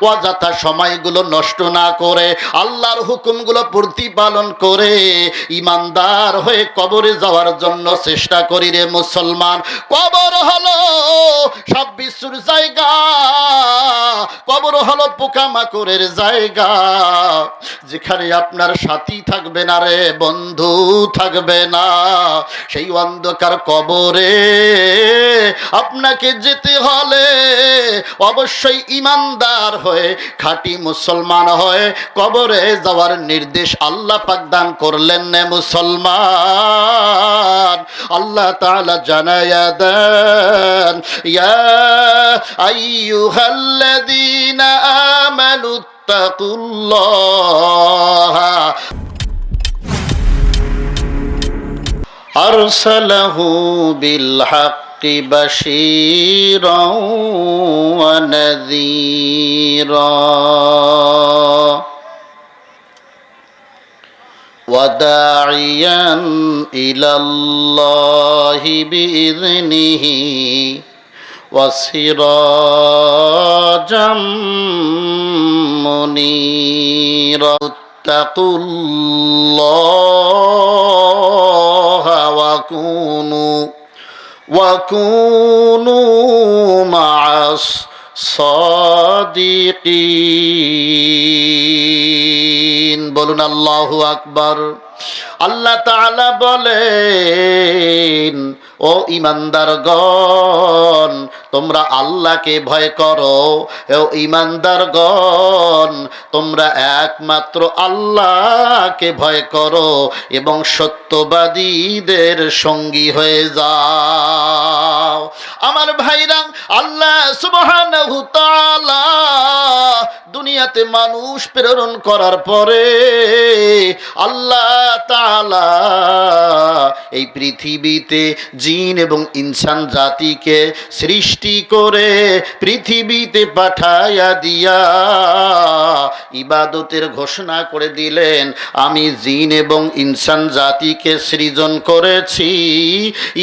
অযথা সময়গুলো নষ্ট না করে আল্লাহর হুকুমগুলো প্রতিপালন করে ইমানদার হয়ে কবরে যাওয়ার জন্য চেষ্টা করি রে মুসলমান। কবর হলো সব বিশ্বর জায়গা। কবর হলো পোকামাকড়ের জায়গা। যেখানে আপনার সাথী থাকবে না রে, বন্ধু থাকবে না। সেই অন্ধকার কবরে আপনাকে যেতে হলে অবশ্যই ইমানদার হয়ে খাঁটি মুসলমান হয়ে কবরে যাওয়ার নির্দেশ আল্লাহ পাক দান করলেন না মুসলমান আল্লাহ তাআলা জানায়া দেন ইয়া আইয়ুহাল্লাযীনা আমানু তাকুল্লাহা أرسله بالحق بشيرا ونذيرا وداعيا إلى الله بإذنه وسراجا منيرا اتقوا الله وكونوا وكونوا مع الصادقين বলুন আল্লাহু আকবার আল্লাহ তাআলা বলেন ও ইমানদারগণ, তোমরা আল্লাহকে ভয় করো। ও ইমানদারগণ, তোমরা একমাত্র আল্লাহকে ভয় করো এবং সত্যবাদীদের সঙ্গী হয়ে যাও। আমার ভাইরা, আল্লাহ সুবহানাহু তাআলা দুনিয়াতে মানুষ প্রেরণ করার পরে আল্লাহ তাআলা এই পৃথিবীতে জিন এবং ইনসান জাতিকে সৃষ্টি করে পৃথিবীতে পাঠাইয়া দিয়া ইবাদতের ঘোষণা করে দিলেন, আমি জিন এবং ইনসান জাতিকে সৃজন করেছি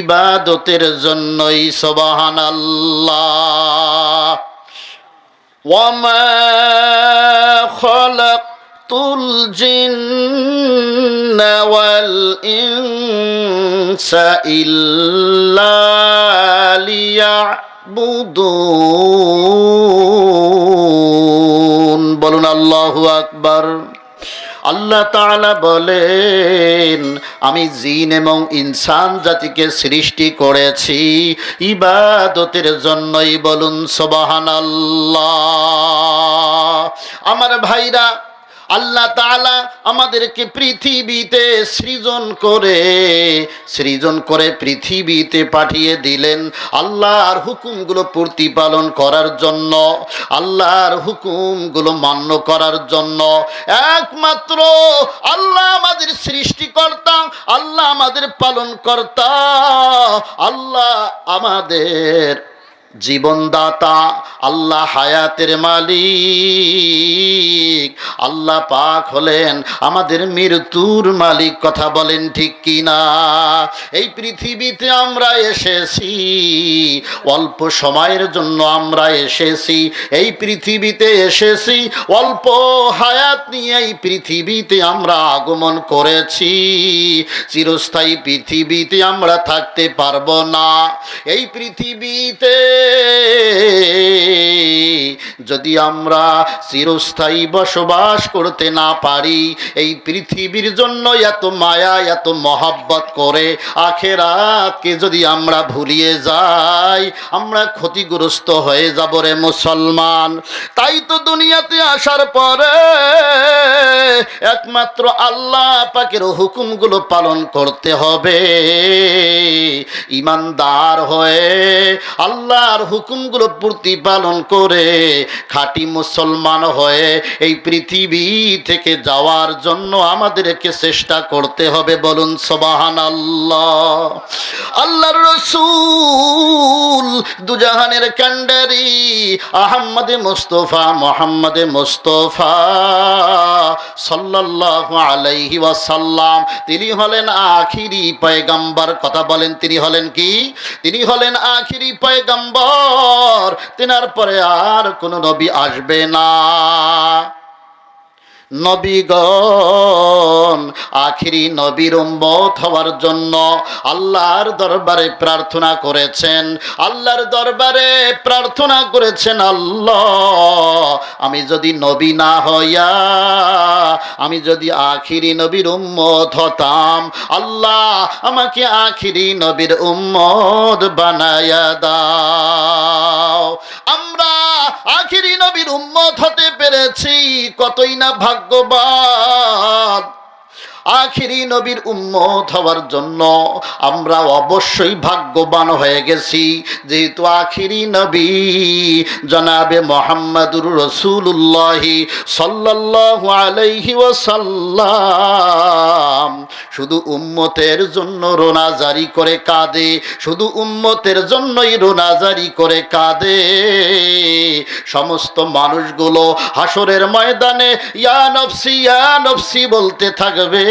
ইবাদতের জন্যই সবাহান আল্লাহ ওয়ামা খলক الجن والإنس إلا ليعبدون বলুন আল্লাহু আকবার আল্লাহ তাআলা বলেন আমি জিন এবং ইনসান জাতিকে সৃষ্টি করেছি ইবাদতের জন্যই বলুন সুবহানাল্লাহ আমার ভাইরা আল্লাহ তাআলা আমাদেরকে পৃথিবীতে সৃজন করে সৃজন করে পৃথিবীতে পাঠিয়ে দিলেন আল্লাহর হুকুমগুলো প্রতিপালন করার জন্য, আল্লাহর হুকুমগুলো মান্য করার জন্য। একমাত্র আল্লাহ আমাদের সৃষ্টিকর্তা, আল্লাহ আমাদের পালনকর্তা, আল্লাহ আমাদের জীবনদাতা, আল্লাহ হায়াতের মালিক। আল্লাহ পাক হলেন আমাদের মৃত্যুর মালিক, কথা বলেন ঠিক কি না এই পৃথিবীতে আমরা এসেছি, অল্প সময়ের জন্য আমরা এসেছি। এই পৃথিবীতে এসেছি, অল্প হায়াত নিয়ে এই পৃথিবীতে আমরা আগমন করেছি। চিরস্থায়ী পৃথিবীতে আমরা থাকতে পারব না। এই পৃথিবীতে যদি আমরা চিরস্থায়ী বসবাস করতে না পারি, এই পৃথিবীর জন্য এত মায়া, এত মহাব্বত করে আখেরাতকে যদি আমরা ভুলিয়ে যাই, আমরা ক্ষতিগ্রস্ত হয়ে যাব রে মুসলমান। তাই তো দুনিয়াতে আসার পরে একমাত্র আল্লাহ পাকের হুকুমগুলো পালন করতে হবে। ইমানদার হয়ে আল্লাহর হুকুমগুলো প্রতিপালন করে খাঁটি মুসলমান হয়ে এই পৃথিবী থেকে যাওয়ার জন্য আমাদেরকে চেষ্টা করতে হবে বলুন সবাহান আল্লাহ আল্লাহর রসুল দুজাহানের কান্ডারি আহম্মদে মুস্তফা, মোহাম্মদে মুস্তফা সাল্লাল্লাহু আলাইহি ওয়াসাল্লাম। তিনি হলেন আখিরি পয়গাম্বার। কথা বলেন, তিনি হলেন কি? তিনি হলেন আখিরি পয়গম্বর। তেনার পরে আর কোনো নবী আসবে না। নবীগণ, আখিরি নবীর উম্মত হওয়ার জন্য আল্লাহর দরবারে প্রার্থনা করেছেন। আল্লাহর দরবারে প্রার্থনা করেছেন, আল্লাহ, আমি যদি নবী না হইয়া, আমি যদি আখিরি নবীর উম্মত হতাম, আল্লাহ, আমাকে আখিরি নবীর উম্মত বানায়া দাও। আমরা আখিরি নবীর উম্মত হতে পেরেছি, কতই না ভাগ্যবান। আখিরি নবীর উম্মত হওয়ার জন্য আমরা অবশ্যই ভাগ্যবান হয়ে গেছি। যেহেতু আখিরি নবী জনাবে মোহাম্মদুর রসুল্লাহি সাল্লাল্লাহু আলাইহি ওয়াসাল্লাম। শুধু উম্মতের জন্য রোনা জারি করে কাঁদে, শুধু উম্মতের জন্যই রোনা জারি করে কাঁদে। সমস্ত মানুষগুলো হাসরের ময়দানে, ইয়া নফসি ইয়া নফসি বলতে থাকবে।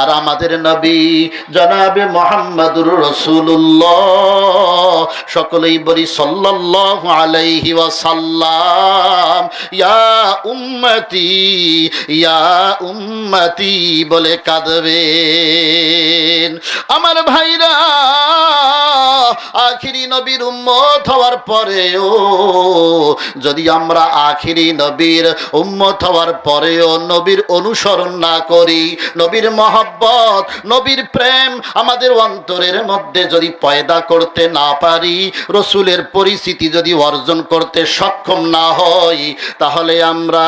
আর আমাদের নবী জনাবে মোহাম্মদুর রসুল্লাহ সকলেই বলি সাল্লাল্লাহু আলাইহি ওয়াসাল্লাম, ইয়া উম্মতি ইয়া উম্মতি বলে কাঁদবেন। আমার ভাইরা, আখিরি নবীর উম্মত হওয়ার পরেও, যদি আমরা আখিরি নবীর উম্মত হওয়ার পরেও নবীর অনুসরণ না করি, নবীর মহব্বত। নবীর প্রেম আমাদের অন্তরের মধ্যে যদি পয়দা করতে না পারি, রসুলের পরিস্থিতি যদি অর্জন করতে সক্ষম না হই, তাহলে আমরা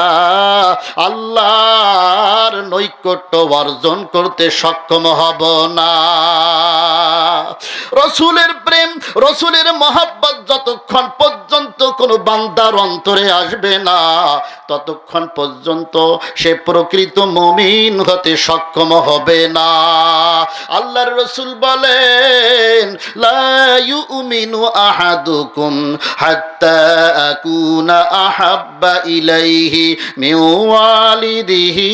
আল্লাহর নৈকট্য অর্জন করতে সক্ষম হব না। রসুলের প্রেম, রসুলের মহাব্বত যতক্ষণ পর্যন্ত কোনো বান্দার অন্তরে আসবে না, ততক্ষণ পর্যন্ত সে প্রকৃত মমিন হতে সক্ষম হবে না। আল্লাহর রসুল বলেন, লা ইউমিনু আহাদুকুম হাত্তা আকুনা আহাব্বা ইলাইহি মিন ওয়ালিদিহি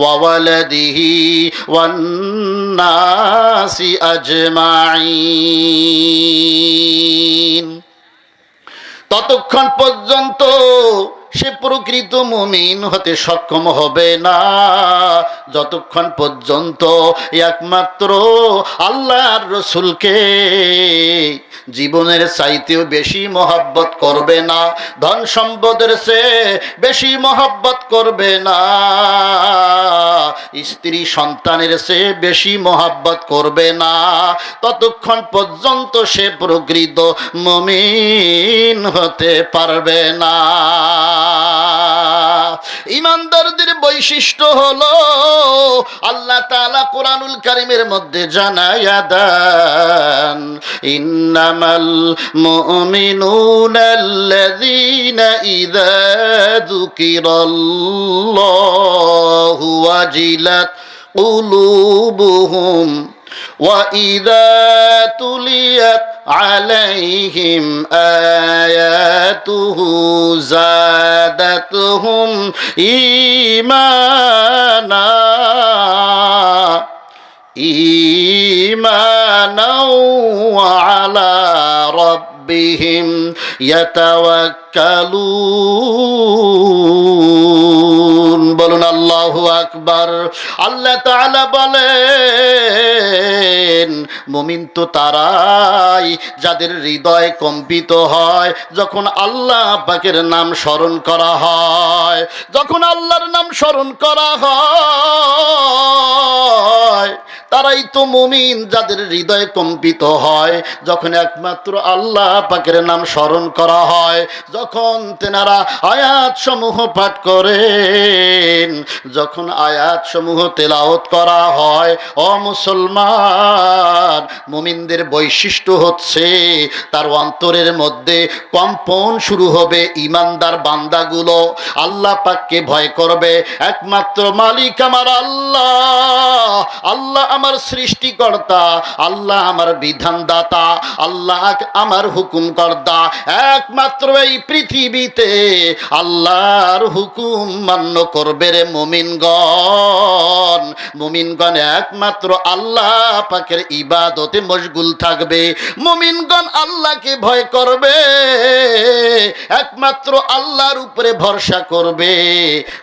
ওয়া ওয়ালাদিহি ওয়ান নাসি আজমাইন ততক্ষণ পর্যন্ত সে প্রকৃত মুমিন হতে সক্ষম হবে না। যতক্ষণ পর্যন্ত একমাত্র আল্লাহর রসুলকে জীবনের চাইতেও বেশি মহাব্বত করবে না, ধন সম্পদের সে বেশি মহাব্বত করবে না, স্ত্রী সন্তানের সে বেশি মহাব্বত করবে না। ততক্ষণ পর্যন্ত সে প্রকৃত মমিন হতে পারবে না। ইমানদারদের বৈশিষ্ট্য হল আল্লাহ তালা কোরআনুল কারিমের মধ্যে জানায়া দান, ইন্নামাল মুমিনুনাল্লাযীনা ইযা যুকিরাল্লাহু ওয়াজিলাত কুলুবুহুম وإذا تليت عليهم آياته زادتهم إيمانا إيمانا وعلى ربهم يتوكلون বলুন আল্লাহু আকবার। আল্লাহ তাআলা বলেন, মুমিন তো তারাই যাদের হৃদয় কম্পিত হয়, যখন আল্লাহ পাকের নাম স্মরণ করা হয়, যখন আল্লাহর নাম স্মরণ করা হয়, তারাই তো মুমিন যাদের হৃদয় কম্পিত হয়, যখন একমাত্র আল্লাহ পাকের নাম স্মরণ করা হয়, যখন তেনারা আয়াত সমূহ পাঠ করেন যখন আয়াত সমূহ তেলাওত করা হয়, ও মুসলমান, মুমিনদের বৈশিষ্ট্য হচ্ছে তার অন্তরের মধ্যে কম্পন শুরু হবে ইমানদার বান্দাগুলো। আল্লাহ পাককে ভয় করবে, একমাত্র মালিক আমার আল্লাহ। আল্লাহ আমার সৃষ্টিকর্তা, আল্লাহ আমার বিধানদাতা, আল্লাহ আমার হুকুম কর্তা একমাত্র এই পৃথিবীতে আল্লাহর হুকুম মান্য করবে রে মুমিনগণ। মুমিনগণ একমাত্র আল্লাহ পাকের ইবাদতে মশগুল থাকবে। মুমিনগণ আল্লাহকে ভয় করবে। একমাত্র আল্লাহর উপরে ভরসা করবে।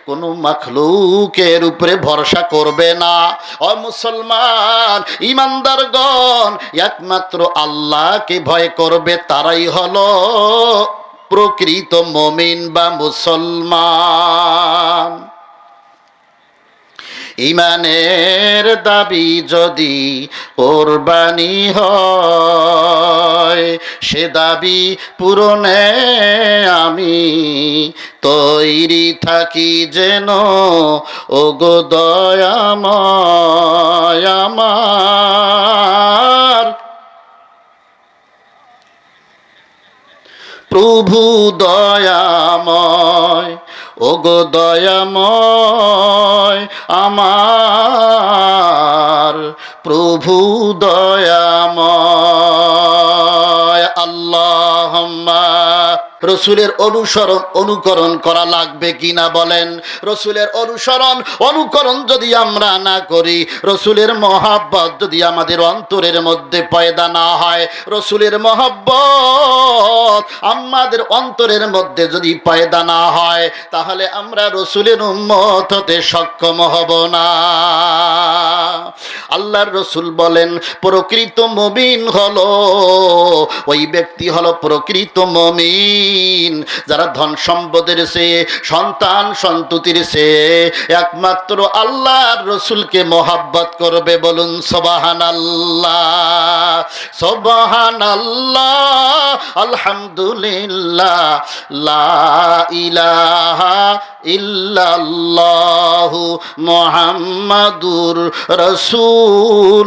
কোনো মাখলুকের উপরে ভরসা করবে না। ও মুসলমান, ইমানদারগণ, একমাত্র আল্লাহকে ভয় করবে, তারাই হলো প্রকৃত মমিন বা মুসলমান। ইমানের দাবি যদি কোরবানি হয়, সে দাবি পূরণে আমি তৈরি থাকি যেন, ওগো দয়াময় আমার। প্রভু দয়াময় ওগো দয়াময় আমার প্রভু দয়াময়। আল্লাহ রসুলের অনুসরণ, অনুকরণ করা লাগবে কিনা বলেন? রসুলের অনুসরণ, অনুকরণ যদি আমরা না করি, রসুলের মহাব্বত যদি আমাদের অন্তরের মধ্যে পয়দা না হয়, রসুলের মহাব্বত আমাদের অন্তরের মধ্যে যদি পয়দা না হয়, তাহলে আমরা রসুলের উন্মত হতে সক্ষম হব না। আল্লাহর রসুল বলেন, প্রকৃত মমিন হলো, ওই ব্যক্তি হলো প্রকৃত মমিন। যারা ধন সম্পদের সে, সন্তান সন্ততির সে, একমাত্র আল্লাহর রসুলকে মোহাব্বত করবে বলুন সবাহান আল্লাহ সবাহান আল্লাহ আলহামদুলিল্লাহ, লা ইলাহা মুহাম্মাদুর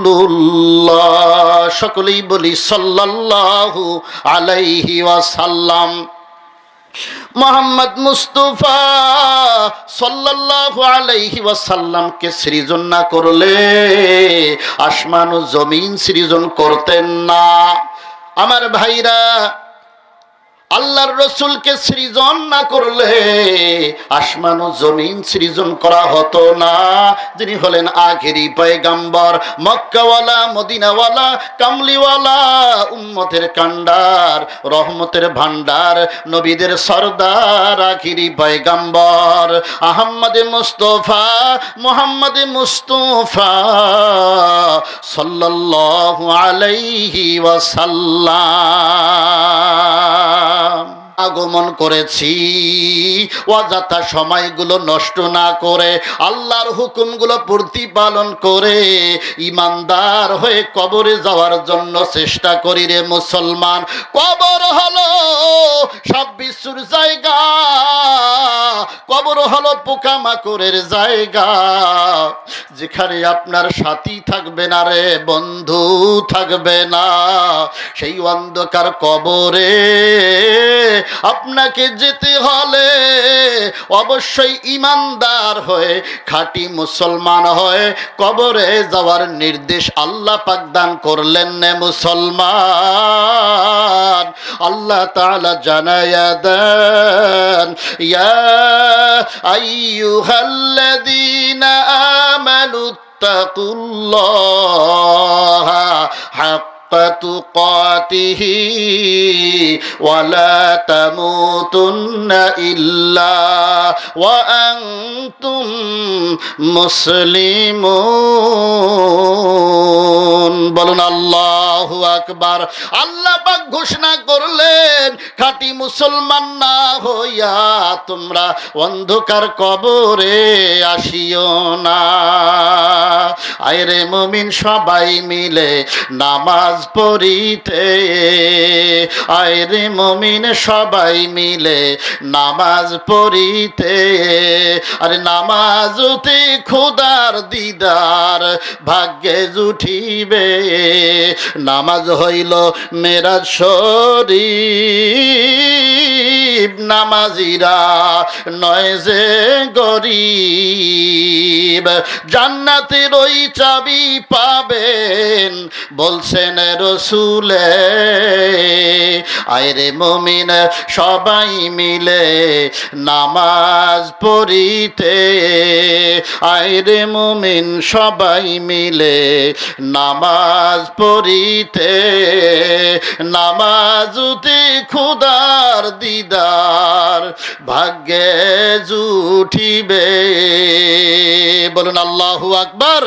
রাসূলুল্লাহ। সকলেই বলি সাল্লাল্লাহু আলাইহি ওয়াসাল্লাম। মোহাম্মদ মুস্তফা সাল্লাল্লাহু আলাইহি ওয়াসাল্লামকে সৃজন না করলে আসমান ও জমিন সৃজন করতেন না। আমার ভাইরা আল্লাহর রসুলকে সৃজন না করলে আসমান ও জমিন সৃজন করা হতো না। যিনি হলেন আখেরি পয়গাম্বর, মক্কাওয়ালা, মদিনাওয়ালা, কামলিওয়ালা, উম্মতের কান্ডার রহমতের ভান্ডার নবীদের সর্দার আখিরি পয়গাম্বর। আহম্মদে মুস্তফা, মোহাম্মদে মুস্তফা সাল্লাল্লাহু আলাইহি ওয়াসাল্লাম। um, আগমন করেছি। অযথা সময়গুলো নষ্ট না করে আল্লাহর হুকুমগুলো প্রতিপালন করে ইমানদার হয়ে কবরে যাওয়ার জন্য চেষ্টা করি রে মুসলমান। কবর হলো সব বিশ্বর জায়গা। কবর হলো পোকামাকড়ের জায়গা। যেখানে আপনার সাথী থাকবে না রে, বন্ধু থাকবে না। সেই অন্ধকার কবরে আপনাকে যেতে হলে অবশ্যই ইমানদার হয়ে খাঁটি মুসলমান হয়ে কবরে যাওয়ার নির্দেশ আল্লাহ পাক দান করলেন নে মুসলমান। আল্লাহ তাআলা জানায়া দেন, ইয়া আইয়ুহাল্লাযীনা আমানু তাকুল্লাহা হাক্কা تقاته ولا تموتن إلا وأنتم মুসলিমুন বলুন আল্লাহ আকবার আল্লাহ পাক ঘোষণা করলেন খাঁটি মুসলমান না হইয়া তোমরা অন্ধকার কবরে আসিও না আয়রে মুমিন সবাই মিলে নামাজ পড়িতে। আয়রে মুমিন সবাই মিলে নামাজ পড়িতে। আরে নামাজতে খোদার দিদার ভাগ্যে জুঠিবে। নামাজ হইল মেরা শরীফ। নামাজিরা নয় যে গরিব। জান্নাতের ওই চাবি পাবেন, বলছেন রসুলে, আয়রে মমিন সবাই মিলে নামাজ পড়িতে, আয়রে মুমিন সবাই মিলে নামাজ পড়িতে নামাজুতে খুদার দিদার ভাগ্যে জুঠিবে। বলুন আল্লাহু আকবার।